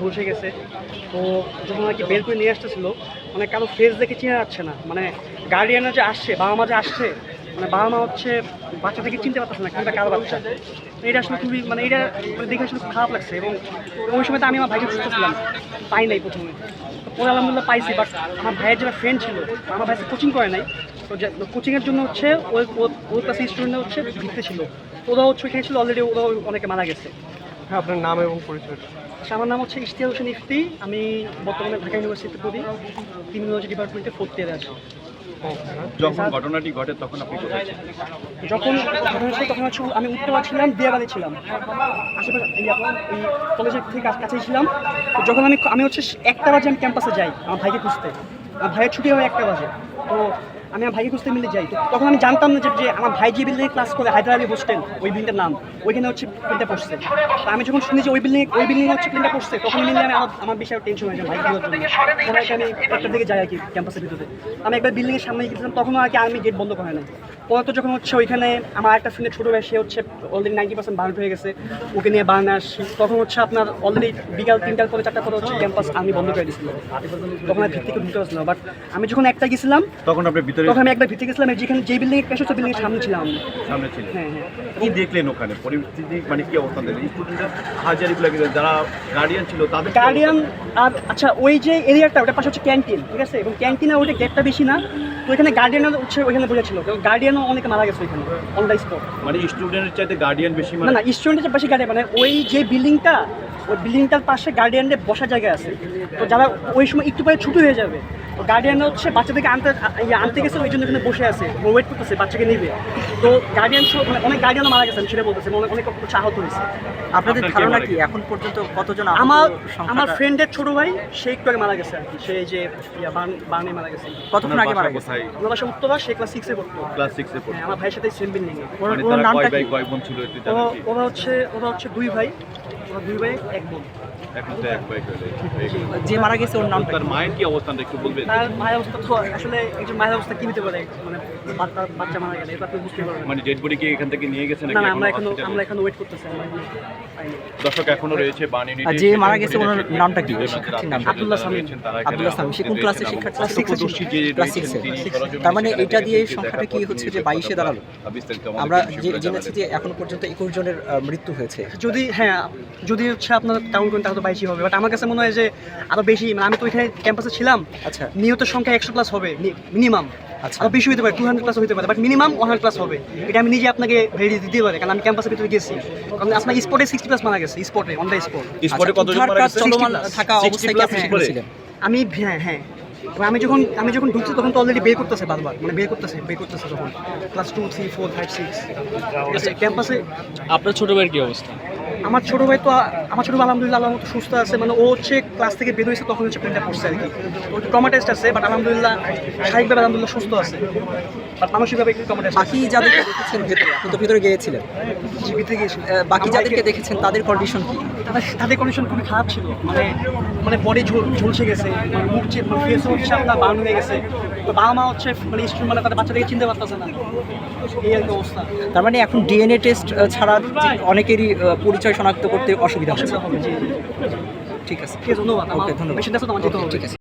ঝলসে গেছে। তো যখন আর কি বের করে নিয়ে আসতেছিল মানে কারও ফেস দেখে চেনা যাচ্ছে না। মানে গার্ডিয়ানরা যে আসছে, বাবা মা যে আসছে মানে বাবা মা হচ্ছে বাচ্চা থেকে চিনতে পারতেছে না কোনটা কারও বাচ্চা। এটা আসলে খুবই মানে এটা মানে দেখে আসলে খুব খারাপ লাগছে এবং ওই সময় তো আমি আমার ভাইকে খুঁজতেছিলাম পাই নাই প্রথমে। তো পরে আলহামদুলিল্লাহ পাইছি বাট আমার ভাইয়ের যারা ফ্রেন্ড ছিল, আমার ভাই কোচিং করে নাই। তো কোচিংয়ের জন্য হচ্ছে ওই ওর ক্লাসের স্টুডেন্টরা হচ্ছে ভিত্তি ছিল। ওরা হচ্ছে ওইখানে ছিল অলরেডি ওরা অনেকে মারা গেছে। আপনার নাম এবং পরিচয়। আচ্ছা, আমার নাম হচ্ছে ইশতিয়ার হোসেন ইফতি। আমি বর্তমানে ঢাকা ইউনিভার্সিটিতে পড়ি। ক্রিমিনোলজি ডিপার্টমেন্টে ফোর্থ ইয়ারে আছি। যখন ঘটনাটি ঘটে তখন আপনি যখন ঘটনা হচ্ছে তখন হচ্ছে আমি উত্তরা ছিলাম দিয়াবাড়ি ছিলাম। আশেপাশে এই আপনার এই কলেজের থেকে কাছ- কাছেই ছিলাম। তো যখন আমি আমি হচ্ছে একটা বাজে আমি ক্যাম্পাসে যাই আমার ভাইকে খুঁজতে। আমার ভাইয়ের ছুটি হয় একটা বাজে। তো আমি আমার ভাইকে খুঁজতে মিলে যাই। তখন আমি জানতাম না যে আমার ভাই যে বিল্ডিংয়ে ক্লাস করে হায়দ্রাবাদি হোস্টেল ওই বিল্ডিংটার নাম, ওইখানে হচ্ছে প্লেনটা পড়ছে। তো আমি যখন শুনি যে ওই বিল্ডিং ওই বিল্ডিং হচ্ছে প্লেনটা পড়ছে, তখন মিলে আমি আমার আমার বেশি টেনশন হয়ে যায় ভাই কী জন্য। আমি একটা দিকে যাই আর কি ক্যাম্পাসের ভিতরে। আমি একবার বিল্ডিংয়ের সামনে গিয়েছিলাম তখন আর কি আমি গেট বন্ধ করে নাই। পরে তো যখন হচ্ছে ওইখানে আমার একটা ফ্রেন্ডের ছোটো ভাই, সে হচ্ছে অলরেডি নাইনটি পার্সেন্ট বার্ন হয়ে গেছে। ওকে নিয়ে বার্নে আসছি তখন হচ্ছে আপনার অলরেডি বিকাল তিনটার পরে চারটার পরে হচ্ছে ক্যাম্পাস আমি বন্ধ করে দিয়েছিল তখন আর ভিত্তিকে ঢুকতে পারছিলাম বাট আমি যখন একটা গেছিলাম তখন আপনি ভিতরে তখন আমি একবার ভিত্তি গেছিলাম যেখানে যে বিল্ডিং পেশ হচ্ছে বিল্ডিংয়ের সামনে ছিলাম আমি সামনে ছিলেন। হ্যাঁ হ্যাঁ। কি দেখলেন ওখানে? পরিস্থিতি মানে কি অবস্থান দেখলেন? স্টুডেন্টদের হাজারিগুলো যারা গার্ডিয়ান ছিল তাদের গার্ডিয়ান আর আচ্ছা ওই যে এরিয়াটা ওটা পাশে হচ্ছে ক্যান্টিন ঠিক আছে? এবং ক্যান্টিনে ওইটা গেটটা বেশি না তো এখানে গার্ডিয়ানও হচ্ছে ওইখানে বসেছিল গার্ডিয়ানও অনেকে মারা গেছে ওইখানে অন দ্য স্পট মানে স্টুডেন্টের চাইতে গার্ডিয়ান বেশি না মানে না স্টুডেন্টের যে বেশি গার্ডিয়ান মানে ওই যে বিল্ডিংটা ওই বিল্ডিংটার পাশে গার্ডিয়ানদের বসার জায়গা আছে। তো যারা ওই সময় একটু পরে ছুটি হয়ে যাবে তো গার্ডিয়ান হচ্ছে বাচ্চাদেরকে আনতে ইয়ে আনতে গেছে ওই জন্য এখানে বসে আছে ওয়েট করতেছে বাচ্চাকে নিবে। তো গার্ডিয়ান মানে অনেক গার্ডিয়ানও মারা গেছে আমি সেটা বলতেছে অনেক অনেক হচ্ছে আহত হয়েছে। আপনাদের ধারণা কি? এখন পর্যন্ত কতজন আমার আমার ফ্রেন্ডের ছোট ভাই সে একটু আগে মারা গেছে আর কি সে যে বার্নে মারা গেছে। কতক্ষণ আগে মারা গেছে? আমার বাসা উত্তরা সে ক্লাস সিক্সে পড়তো। ক্লাস সিক্সে পড়তো। হ্যাঁ, আমার ভাইয়ের সাথে সেম বিল্ডিং ওর মানে তারা নামটা কি? ওরা হচ্ছে ওরা হচ্ছে দুই ভাই। ওরা দুই ভাই এক বোন। যে মারা গেছে ওর নামটা তার মায়ের কি অবস্থানটা একটু বলবেন তার মায়ের অবস্থা তো আসলে একজন মায়ের অবস্থা কি হতে পারে মানে বাচ্চা মারা গেলে এটা আপনি বুঝতে পারবেন মানে ডেড বডি কি এখান থেকে নিয়ে গেছে নাকি না আমরা এখনও আমরা এখনও ওয়েট করতেছি। দর্শক এখনও রয়েছে বান ইউনিটে যে মারা গেছে ওনার নামটা কি? শিক্ষার্থীর নাম? আব্দুল্লাহ সামিন। আব্দুল্লাহ সামি সে কোন ক্লাসের শিক্ষার্থী এর প্রত্যক্ষদর্শী যে ক্লাস রয়েছেন সিক্সে তিনি সরাসরি তার মানে এটা দিয়ে সংখ্যাটা কি হচ্ছে যে বাইশে দাঁড়াল আমরা জেনেছি যে। এখন পর্যন্ত একুশ জনের মৃত্যু হয়েছে যদি হ্যাঁ যদি হচ্ছে আপনার কাউন্ট করেন তাহলে তো বাইশই হবে বাট আমার কাছে মনে হয় যে আরও বেশি মানে আমি তো ওইখানে ক্যাম্পাসে ছিলাম আচ্ছা। নিহতের সংখ্যা একশো প্লাস হবে মিনিমাম আচ্ছা। আরও বেশি হতে পারে টু হান্ড্রেড প্লাস হতে পারে but minimum one hundred plus হবে। এটা আমি নিজে আপনাকে ভেরি দিতে পারি কারণ আমি ক্যাম্পাসের ভিতরে গেছি। কারণ আপনার স্পটে সিক্সটি প্লাস মারা গেছে স্পটে অন দ্য স্পট স্পটে 60 থাকা অবস্থায় কি আপনি? ছিলেন? আমি হ্যাঁ হ্যাঁ। আমি যখন আমি যখন ঢুকছি তখন তো অলরেডি বের করতেছে বারবার মানে বের করতেছে বের করতেছে তখন। Class two three four five six ক্যাম্পাসে আপনার ছোট ভাইয়ের কি অবস্থা? আমার ছোট ভাই তো আমার ছোট ভাই আলহামদুলিল্লাহ মতো সুস্থ আছে মানে ও হচ্ছে ক্লাস থেকে বের হয়েছে তখন হচ্ছে প্লেনটা পড়ছে আর কি। ওর ট্রমা টেস্ট আছে বাট আলহামদুলিল্লাহ শারীরিকভাবে আলহামদুলিল্লাহ সুস্থ আছে। বাট মানসিকভাবে একটু বাকি যাদেরকে দেখেছেন ভেতরে আপনি তো ভেতরে গিয়েছিলেন। জীবিতে গিয়েছিল আহ, বাকি যাদেরকে দেখেছেন তাদের কন্ডিশন কি? তাদের কন্ডিশন খুবই খারাপ ছিল। মানে মানে বডি ঝলসে গেছে মানে মুখ ফেস হচ্ছে আপনার বার্ন হয়ে গেছে। তো বাবা মা হচ্ছে মানে স্টুডেন্ট মানে তাদের বাচ্চাদেরকে চিনতে পারতেছে না। এই অবস্থা। তার মানে এখন ডিএনএ টেস্ট ছাড়া অনেকেরই আহ, পরিচয় শনাক্ত করতে অসুবিধা হচ্ছে। জি ঠিক আছে। ওকে ধন্যবাদ। ঠিক আছে।